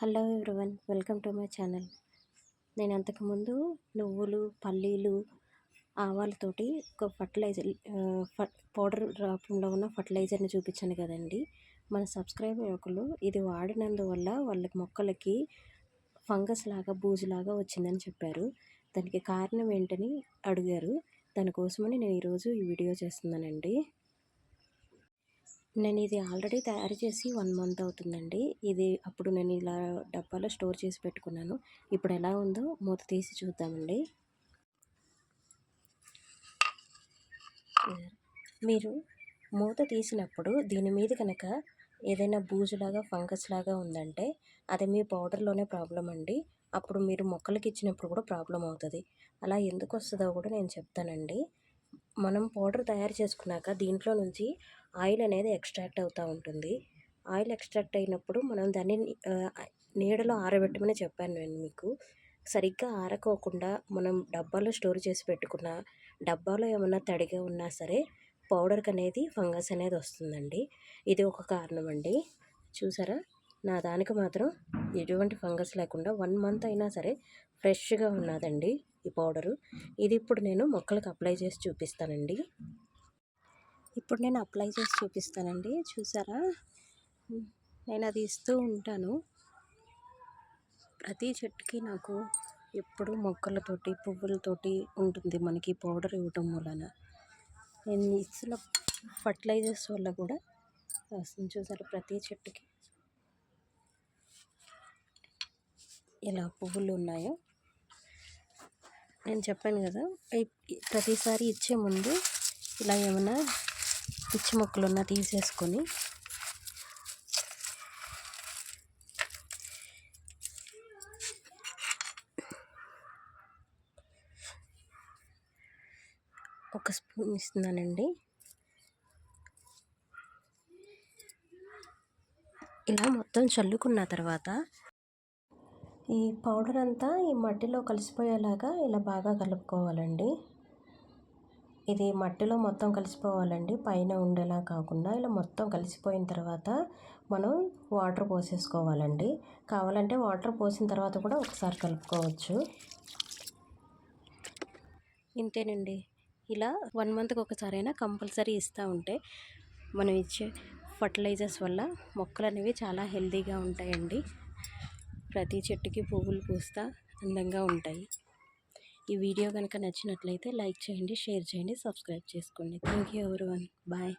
Hello everyone welcome to my channel. నేను అంతకుముందు నువ్వులు పల్లీలు ఆవాలతోటి ఒక ఫర్టిలైజర్ పౌడర్ రూపంలో ఉన్న ఫర్టిలైజర్ని చూపించాను కదండి. మన సబ్స్క్రైబర్ ఒకరు ఇది వాడినందువల్ల వాళ్ళ మొక్కలకి ఫంగస్ లాగా బూజులాగా వచ్చిందని చెప్పారు. దానికి కారణం ఏంటని అడిగారు. దానికోసమని నేను ఈరోజు ఈ వీడియో చేస్తున్నానండి. నేను ఇది ఆల్రెడీ తయారు చేసి వన్ మంత్ అవుతుందండి. ఇది అప్పుడు నేను ఇలా డబ్బాలో స్టోర్ చేసి పెట్టుకున్నాను. ఇప్పుడు ఎలా ఉందో మూత తీసి చూద్దామండి. మీరు మూత తీసినప్పుడు దీని మీద కనుక ఏదైనా బూజులాగా ఫంగస్ లాగా ఉందంటే అది మీ పౌడర్లోనే ప్రాబ్లం అండి. అప్పుడు మీరు మొక్కలకి ఇచ్చినప్పుడు కూడా ప్రాబ్లం అవుతుంది. అలా ఎందుకు వస్తుందో కూడా నేను చెప్తానండి. మనం పౌడర్ తయారు చేసుకున్నాక దీంట్లో నుంచి ఆయిల్ అనేది ఎక్స్ట్రాక్ట్ అవుతూ ఉంటుంది. ఆయిల్ ఎక్స్ట్రాక్ట్ అయినప్పుడు మనం దాన్ని నీడలో ఆరబెట్టమని చెప్పాను నేను మీకు. సరిగ్గా ఆరకోకుండా మనం డబ్బాలో స్టోర్ చేసి పెట్టుకున్న డబ్బాలో ఏమన్నా తడిగా ఉన్నా సరే పౌడర్కి అనేది ఫంగస్ అనేది వస్తుందండి. ఇది ఒక కారణం అండి. చూసారా? నా దానికి మాత్రం ఎటువంటి ఫంగస్ లేకుండా వన్ మంత్ అయినా సరే ఫ్రెష్గా ఉన్నదండి ఈ పౌడరు. ఇది ఇప్పుడు నేను మొక్కలకు అప్లై చేసి చూపిస్తానండి. ఇప్పుడు నేను అప్లై చేసి చూపిస్తానండి. చూసారా? నేను అది ఇస్తూ ఉంటాను. ప్రతి చెట్టుకి నాకు ఎప్పుడు మొక్కలతోటి పువ్వులతోటి ఉంటుంది మనకి పౌడర్ ఇవ్వటం వలన. నేను ఇచ్చిన ఫర్టిలైజర్స్ వల్ల కూడా చూసారు? ప్రతి చెట్టుకి ఎలా పువ్వులు ఉన్నాయో నేను చెప్పాను కదా ప్రతిసారి ఇచ్చే ముందు ఇలా ఏమైనా పిచ్చి మొక్కలు ఉన్నా తీసేసుకొని ఒక స్పూన్ ఇస్తున్నానండి. ఇలా మొత్తం చల్లుకున్న తర్వాత ఈ పౌడర్ అంతా ఈ మట్టిలో కలిసిపోయేలాగా ఇలా బాగా కలుపుకోవాలండి. ఇది మట్టిలో మొత్తం కలిసిపోవాలండి. పైన ఉండేలా కాకుండా ఇలా మొత్తం కలిసిపోయిన తర్వాత మనం వాటర్ పోసేసుకోవాలండి. కావాలంటే వాటర్ పోసిన తర్వాత కూడా ఒకసారి కలుపుకోవచ్చు. ఇంతేనండి. ఇలా వన్ మంత్కి ఒకసారైనా కంపల్సరీ ఇస్తూ ఉంటే మనం ఇచ్చే ఫర్టిలైజర్స్ వల్ల మొక్కలు అనేవి చాలా హెల్తీగా ఉంటాయండి. ప్రతి చెట్టుకి పువ్వులు పూస్తా అందంగా ఉంటాయి. ఈ వీడియో కనుక నచ్చినట్లయితే లైక్ చేయండి షేర్ చేయండి సబ్స్క్రైబ్ చేసుకోండి. Thank you everyone bye.